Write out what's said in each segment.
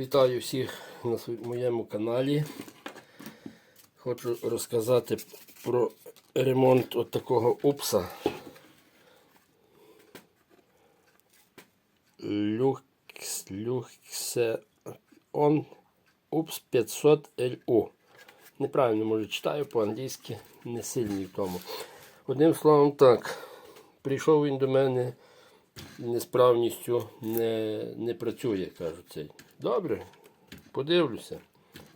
Вітаю всіх на моєму каналі. Хочу розказати про ремонт от такого упса. Люкс, люксе, он упс 500 LU. Неправильно може читаю по-англійськи, не сильний в тому. Одним словом, так, прийшов він до мене несправністю не, не працює, кажуть цей. Добре, подивлюся.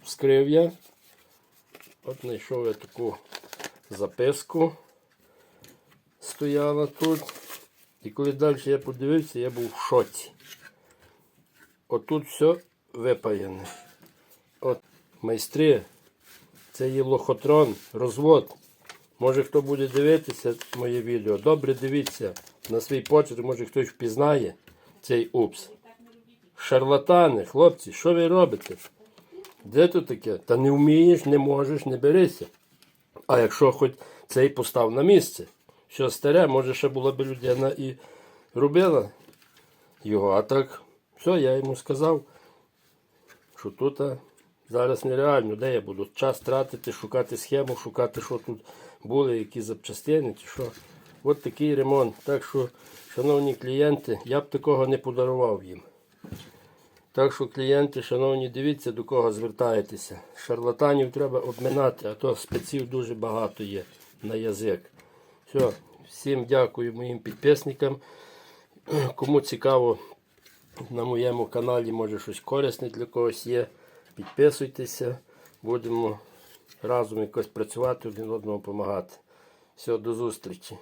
Вскрив я. От знайшов я таку записку. Стояла тут. І коли далі я подивився, я був в шоці. Отут все випаяне. От майстри, це є лохотрон, розвод. Може хто буде дивитися моє відео, добре дивіться на свій почерк, може хтось впізнає цей упс. Шарлатани, хлопці, що ви робите? Де тут таке? Та не вмієш, не можеш, не берися. А якщо хоч цей постав на місце, що старе, може ще була б людина і робила його. А так, все, я йому сказав, що тут зараз нереально, де я буду час тратити, шукати схему, шукати, що тут були, які запчастини чи що. От такий ремонт. Так що, шановні клієнти, я б такого не подарував їм. Так що, клієнти, шановні, дивіться, до кого звертаєтеся. Шарлатанів треба обминати, а то спеців дуже багато є на язик. Все, всім дякую моїм підписникам. Кому цікаво, на моєму каналі може щось корисне для когось є. Підписуйтеся, будемо разом якось працювати, один одному допомагати. Все, до зустрічі.